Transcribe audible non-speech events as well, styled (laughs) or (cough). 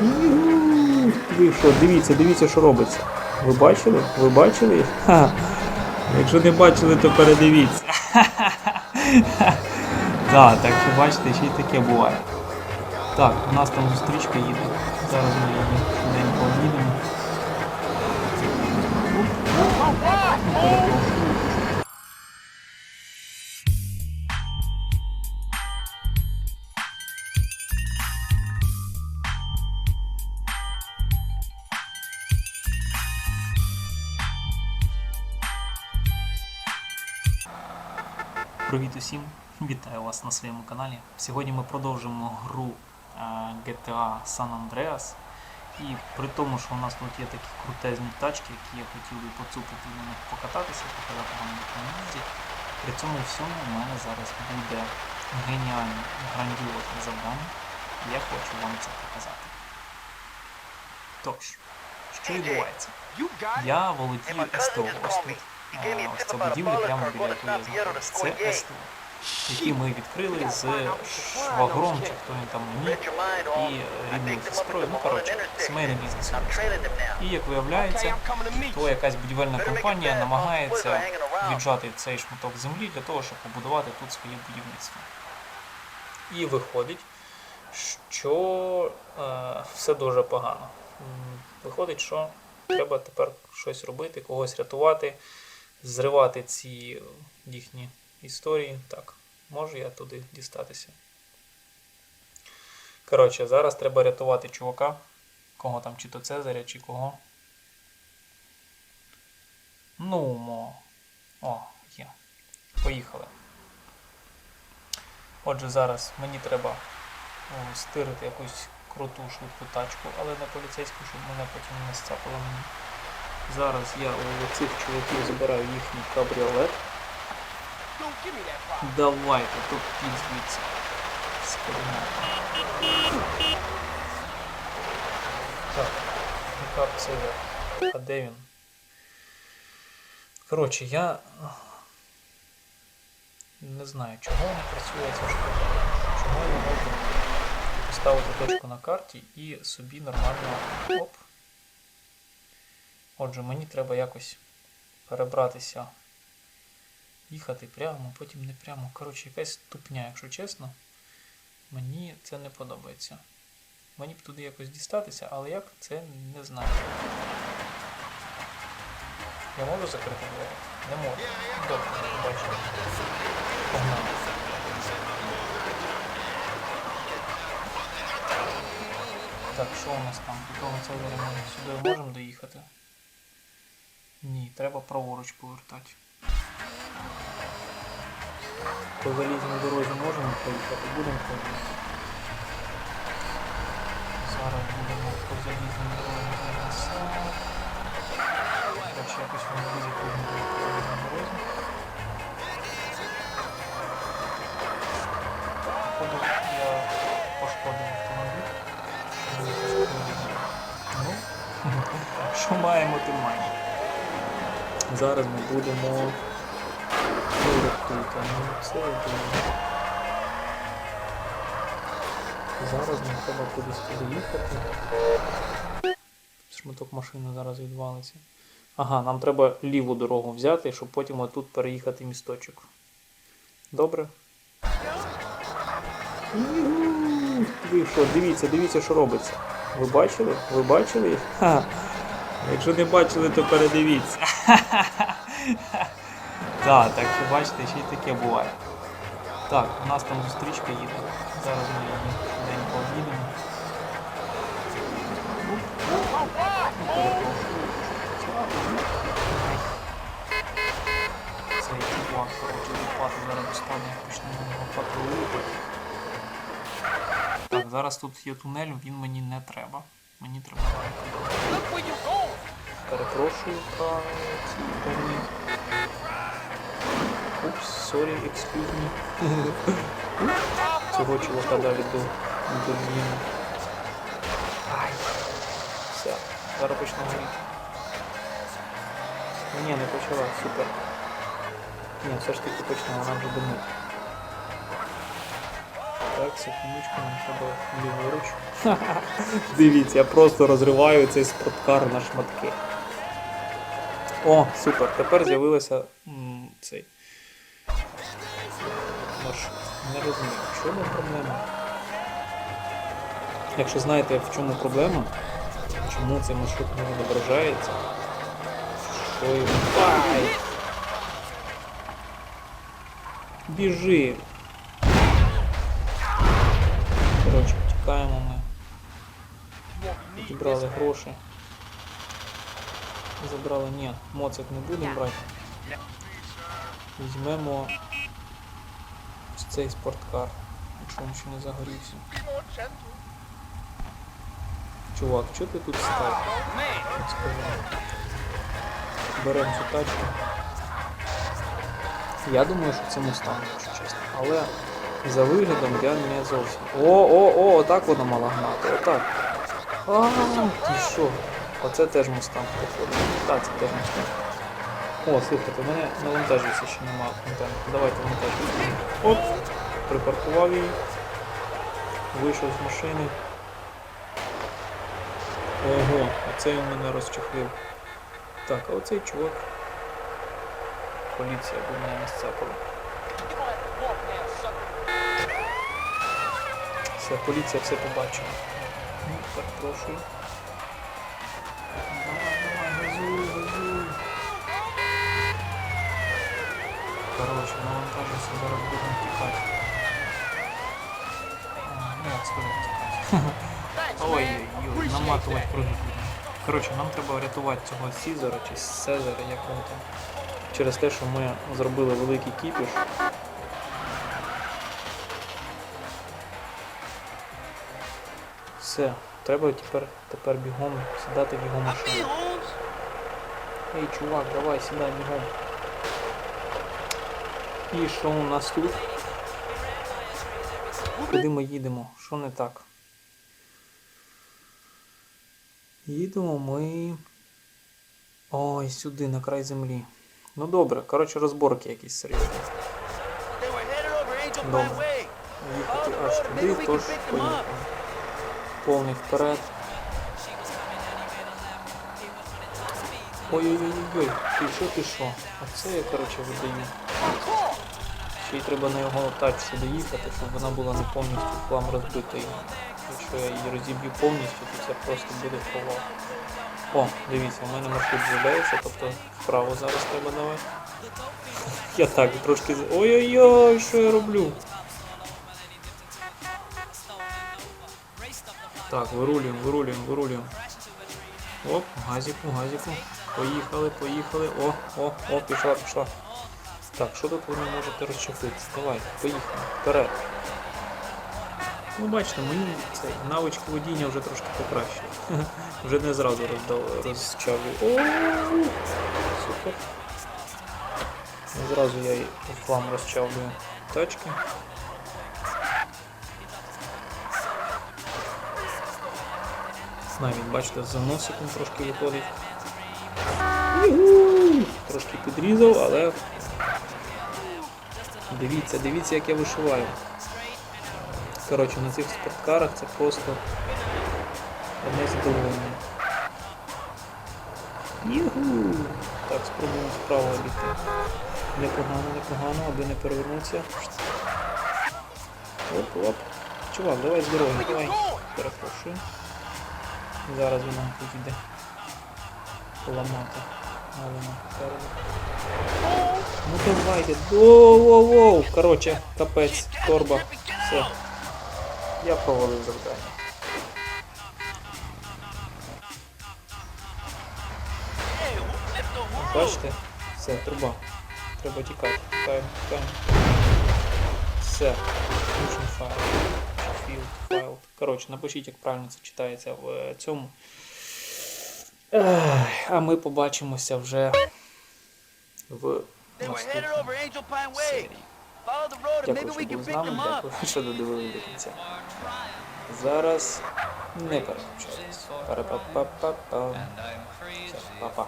Ви що, дивіться, дивіться, що робиться. Ви бачили? Ви бачили? Ха. Якщо не бачили, то передивіться. Так, так що бачите, ще й таке буває. Так, у нас там зустрічка їде. Зараз ми її швиденько об'їдемо. Привіт усім! Вітаю вас на своєму каналі. Сьогодні ми продовжимо гру е, GTA San Andreas. І при тому, що у нас тут є такі крутезні тачки, які я хотів би поцупити на них покататися, показати вам як вони. При цьому всьому у мене зараз буде геніальне, грандіозне завдання. Я хочу вам це показати. Тож, що відбувається? Я володію СТО ось тут. Ось ця будівля прямо біля знаходжусь. Це СТО, який ми відкрили з швагром, чи хто він там мені, і рідною сестрою. Ну, коротше, сімейний бізнес. І як виявляється, то якась будівельна компанія намагається віджати цей шматок землі для того, щоб побудувати тут своє будівництво. І виходить, що е, все дуже погано. Виходить, що треба тепер щось робити, когось рятувати, зривати ці їхні історії. Так, можу я туди дістатися. Коротше, зараз треба рятувати чувака. Кого там, чи то Цезаря, чи кого. Ну, мо. О, є. Поїхали. Отже, зараз мені треба стирити якусь круту швидку тачку, але не поліцейську, щоб мене потім не сцапало мені. Зараз я у цих чуваків забираю їхній кабріолет. Давайте, тут під звідси. Так, це я? А де він? Коротше, я не знаю, чого не працює ця штука. Чого я можу поставити точку на карті і собі нормально. Оп. Отже, мені треба якось перебратися. Їхати прямо, потім не прямо. Коротше, якась тупня, якщо чесно. Мені це не подобається. Мені б туди якось дістатися, але як це не знаю. Я можу закрити двері? Не можу. Добре, бачу. Так, що у нас там? До Цезаря ми сюди можемо доїхати? Ні, треба праворуч повертати. По залізній дорозі можемо проїхати, будемо проїхати. Зараз будемо по залізній дорозі назад. Короче, якось ми буде по залізній дорозі. Походу я пошкодив автомобіль. Ну, (laughs) що маємо, то маємо. Зараз ми будемо. Вирятуйте, ну це. Зараз нам треба кудись туди їхати. Шматок машини зараз відвалиться. Ага, нам треба ліву дорогу взяти, щоб потім отут переїхати місточок. Добре? Ви дивіться, дивіться, що робиться. Ви бачили? Ви бачили? Ха. Якщо не бачили, то передивіться. (laughs) Так, так що бачите, ще й таке буває. Так, у нас там зустрічка їде. Зараз ми її об'їдемо. Перепрошую. Цей чувак, коротше, лопату зараз достане, почнемо його патрулювати. Так, зараз тут є тунель, він мені не треба. Мені треба. Перепрошую про ці певні. Упс, sorry, excuse me. Цього чувака далі до, зміни. Ай. Все, зараз почне горіти. Ні, не почала, супер. Ні, все ж таки почне, вона вже димить. Так, секундочку, нам треба ліворуч. (laughs) Дивіться, я просто розриваю цей спорткар на шматки. О, супер. Тепер з'явилося цей маршрут. Не розумію, в чому проблема? Якщо знаєте, в чому проблема, чому цей маршрут не відображається, що йому. Біжи! Коротше, втікаємо ми. Підібрали гроші. Забрали, ні, моцик не будемо брати. Візьмемо ось цей спорткар, якщо він ще не загорівся. Чувак, чого ти тут став? Беремо цю тачку. Я думаю, що це мустанг, якщо чесно. Але за виглядом я не зовсім. О, о, о, отак воно мало гнати. Отак. А, ти що? Оце теж мустанг походу. Так, це теж мустанг. О, слухайте, у мене навантажується ще немає контенту. Давайте вантажуємо. Оп! Припаркував її. Вийшов з машини. Ого, оцей у мене розчехлив. Так, а оцей чувак. Поліція бо мене не сцапала. Все, поліція все побачила. Ну, перепрошую. Газуй, газуй. Короче, навантажуйся, зараз будемо тікати. Сказати тікати. Ой-ой-ой, наматувати круги. Коротше, нам треба врятувати цього Сізера чи Сезера, як якого там. Через те, що ми зробили великий кіпіш. Все, треба тепер, тепер бігом сідати в його машину. Ей, чувак, давай, сідай бігом. І що у нас тут? Куди ми їдемо? Що не так? Їдемо ми. Ой, сюди, на край землі. Ну добре, коротше, розборки якісь серйозні. Добре. Їхати аж туди, тож поїхали. Повний вперед. Ой-ой-ой-ой, ти що, ти що? Оце я, коротше, видаю. Ще й треба на його тачці доїхати, щоб вона була не повністю в хлам розбита. Якщо я її розіб'ю повністю, то це просто буде провал. О, дивіться, у мене маршрут з'являється, тобто вправо зараз треба давати. (laughs) Я так трошки. Ой-ой-ой, що я роблю? Так, вирулюємо, вирулюємо, вирулюємо. Оп, газіку, газіку. Поїхали, поїхали. О, о, о, пішла, пішла. Так, що тут ви не можете розчепитися? Давай, поїхали. Вперед. Ну, бачите, мені цей навички водіння вже трошки покращили. (laughs) вже не зразу роздав, розчавлю. О, супер. Не Зразу я і в хлам розчавлюю тачки. Навіть, бачите, за носиком трошки виходить. Трошки підрізав, але дивіться, дивіться, як я вишиваю. Коротше, на цих спорткарах це просто одне задоволення. Юху! Так, спробуємо справа обійти. Непогано, непогано, аби не перевернутися. Оп, оп. Чувак, давай з дороги, давай. Перепрошую. Зараз вона іде. Поламати. Ну давайте. Воу-воу-воу. Короче, капець, торба. Все. Я провалив завдання. Бачите? Все, труба. Треба тікати. Тікаємо, тікаємо. Все. Field файл. Коротше, напишіть, як правильно це читається в е, цьому. А ми побачимося вже в наступному серії. Дякую, що були з нами. Дякую, що додивилися до кінця. Зараз не переключайтесь. Па-па-па-па-па. Все, Па-па.